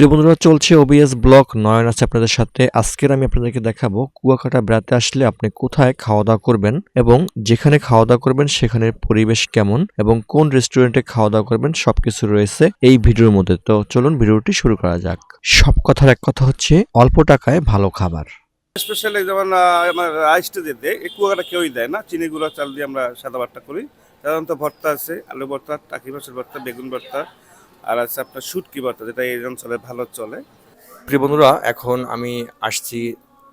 প্রিয় বন্ধুরা, চলছে ওবিএস ব্লক নয়ন আছে আপনাদের সাথে। আজকের আমি আপনাদেরকে দেখাবো কুয়াকাটা বেড়াতে আসলে আপনি কোথায় খাওয়া দাওয়া করবেন এবং যেখানে খাওয়া দাওয়া করবেন, সেখানের পরিবেশ কেমন এবং কোন রেস্টুরেন্টে খাওয়া দাওয়া করবেন, সবকিছু রয়েছে এই ভিডিওর মধ্যে। তো চলুন ভিডিওটি শুরু করা যাক। সব কথার এক কথা হচ্ছে, অল্প টাকায় ভালো খাবার। স্পেশালি যেমন আমার রাইসটা দেয় এই কুয়াকাটা কেউই দেয় না। চিনি গুঁড়া চাল দিয়ে আমরা সাদা ভাতটা করি। সাধারণত ভর্তা আছে, আলু ভর্তা, টাকি মাছের ভর্তা, বেগুন ভর্তা আর আছে আপনার শুটকি ভর্তা যেটা এই অঞ্চলে ভালো চলে। প্রিয় বন্ধুরা এখন আমি আসছি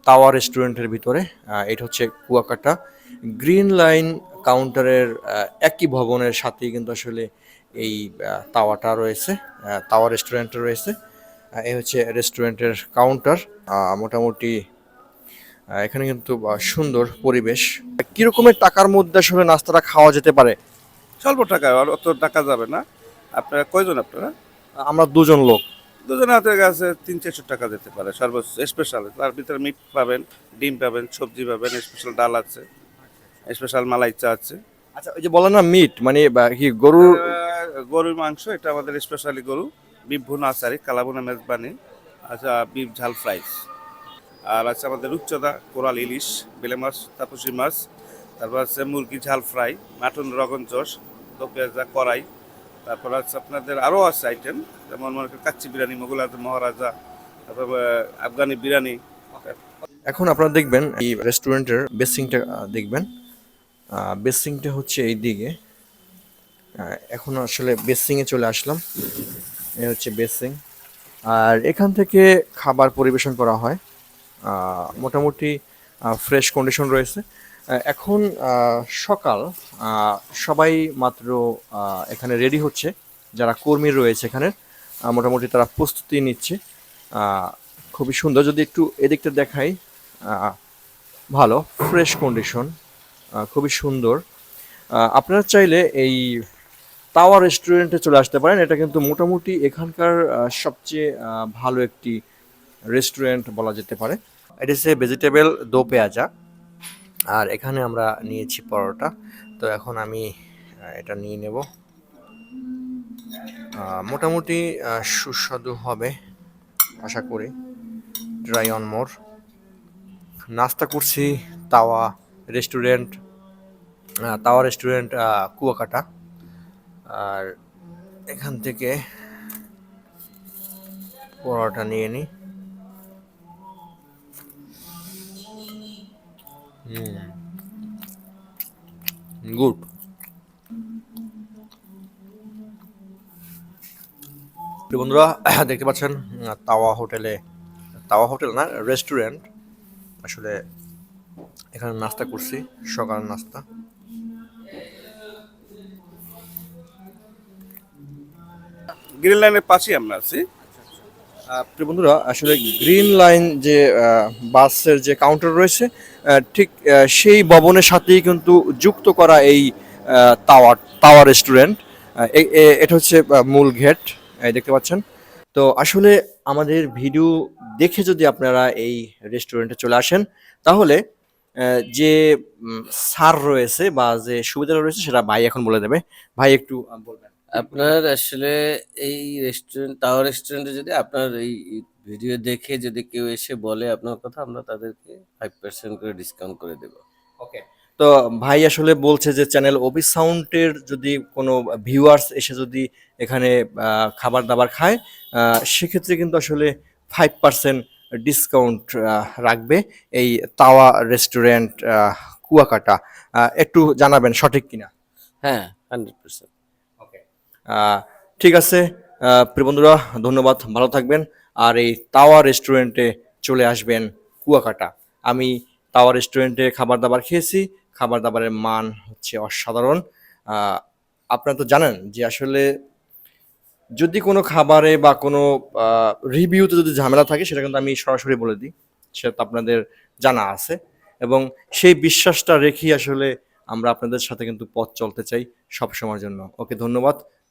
তাওয়া রেস্টুরেন্টের ভিতরে। এটা হচ্ছে কুয়াকাটা। গ্রিন লাইন কাউন্টারের একই ভবনের সাথেই কিন্তু আসলে এই তাওয়াটা রয়েছে তাওয়া রেস্টুরেন্টটা রয়েছে। এই হচ্ছে রেস্টুরেন্টের কাউন্টার। মোটামুটি এখানে কিন্তু সুন্দর পরিবেশ। কিরকমের টাকার মধ্যে আসলে নাস্তাটা খাওয়া যেতে পারে? স্বল্প টাকা অত টাকা যাবে না। আপনারা কয়জন আপনারা? আমরা দুজন লোক। দুজনের হাতের কাছে তিন চারশো টাকা দিতে পারে। সর্বোচ্চ স্পেশাল তার ভিতরে মিট পাবেন ডিম পাবেন সবজি পাবেন স্পেশাল ডাল আছে স্পেশাল মালাই চা আছে। আচ্ছা ওই যে বলেন না মিট মানে কি গরুর গরুর মাংস এটা আমাদের স্পেশালি গরু বিফ ভুনা আচারি কালাবোনা মেজবানি আচ্ছা বিফ ঝাল ফ্রাইস আর আছে আমাদের রূপচাঁদা কোরাল ইলিশ বেলে মাছ তাপসী মাছ তারপর আছে মুরগি ঝাল ফ্রাই মাটন রগন জস দো পেঁয়াজা কড়াই তারপর আছে আপনাদের আরও আছে আইটেম যেমন মনে করেন কাচ্চি বিরিয়ানি, মোগল মহারাজা, তারপর আফগানি বিরিয়ানি। এখন আপনারা দেখবেন, এই রেস্টুরেন্টের বেসিংটা দেখবেন। বেসিংটা হচ্ছে এই দিকে এখন আসলে বেসিংয়ে চলে আসলাম। এ হচ্ছে বেসিং আর এখান থেকে খাবার পরিবেশন করা হয়। মোটামুটি ফ্রেশ কন্ডিশন রয়েছে। এখন সকাল সবাই মাত্র এখানে রেডি হচ্ছে। যারা কর্মী রয়েছে এখানে মোটামুটি তারা প্রস্তুতি নিচ্ছে। খুবই সুন্দর। যদি একটু এদিকটা দেখাই ভালো ফ্রেশ কন্ডিশন খুবই সুন্দর। আপনারা চাইলে এই তাওয়া রেস্টুরেন্টে চলে আসতে পারেন। এটা কিন্তু মোটামুটি এখানকার সবচেয়ে ভালো একটি রেস্টুরেন্ট বলা যেতে পারে। এটা হচ্ছে ভেজিটেবল দো পেঁয়াজা। আর এখানে আমরা নিয়েছি পরোটা। তো এখন আমি এটা নিয়ে নেব। মোটামুটি সুস্বাদু হবে, আশা করি। ড্রাই অন মোর নাস্তা করছি তাওয়া রেস্টুরেন্ট তাওয়া রেস্টুরেন্ট কুয়াকাটা। আর এখান থেকে পরোটা নিয়ে নিই গুড। বন্ধুরা, দেখতে পাচ্ছেন, তাওয়া হোটেলে, তাওয়া হোটেল না, রেস্টুরেন্ট। আসলে এখানে নাস্তা করছি সকাল নাস্তা। গ্রিন লাইনের পাশেই আমরা আছি। প্রিয় বন্ধুরা, আসলে গ্রিন লাইন যে বাসের যে কাউন্টার রয়েছে ঠিক সেই ভবনের সাথেই কিন্তু যুক্ত করা এই টাওয়ার টাওয়ার রেস্টুরেন্ট এটা হচ্ছে মূল গেট দেখতে পাচ্ছেন। তো আসলে আমাদের ভিডিও দেখে যদি আপনারা এই রেস্টুরেন্টে চলে আসেন, তাহলে যে সার রয়েছে বা যে সুবিধা রয়েছে সেটা ভাই এখন বলে দেবে। ভাই একটু বলবেন। আপনার আসলে এই রেস্টুরেন্ট টাওয়ার রেস্টুরেন্টে যদি আপনার এই ভিডিও দেখে যদি কেউ এসে বলে আপনার কথা আমরা তাদেরকে ফাইভ পার্সেন্ট করে ডিসকাউন্ট করে দেবো। ওকে তো ভাই আসলে বলছে যে চ্যানেল অফিস সাউন্ডের যদি কোনো ভিউয়ার্স এসে যদি এখানে খাবার দাবার খায় সেক্ষেত্রে কিন্তু আসলে ফাইভ পার্সেন্ট ডিসকাউন্ট রাখবে এই তাওয়া রেস্টুরেন্ট কুয়াকাটা। একটু জানাবেন সঠিক কিনা? হ্যাঁ হান্ড্রেড পার্সেন্ট ঠিক আছে। প্রিয় বন্ধুরা, ধন্যবাদ, ভালো থাকবেন। আর এই তাওয়া রেস্টুরেন্টে চলে আসবেন কুয়াকাটা। আমি তাওয়া রেস্টুরেন্টে খাবার দাবার খেয়েছি। খাবার দাবারের মান হচ্ছে অসাধারণ। আপনারা তো জানেন যে আসলে যদি কোনো খাবারে বা কোনো রিভিউতে যদি ঝামেলা থাকে, সেটা কিন্তু আমি সরাসরি বলে দিই। সেটা তো আপনাদের জানা আছে। এবং সেই বিশ্বাসটা রেখেই আসলে আমরা আপনাদের সাথে কিন্তু পথ চলতে চাই সব সময়ের জন্য। ওকে, ধন্যবাদ।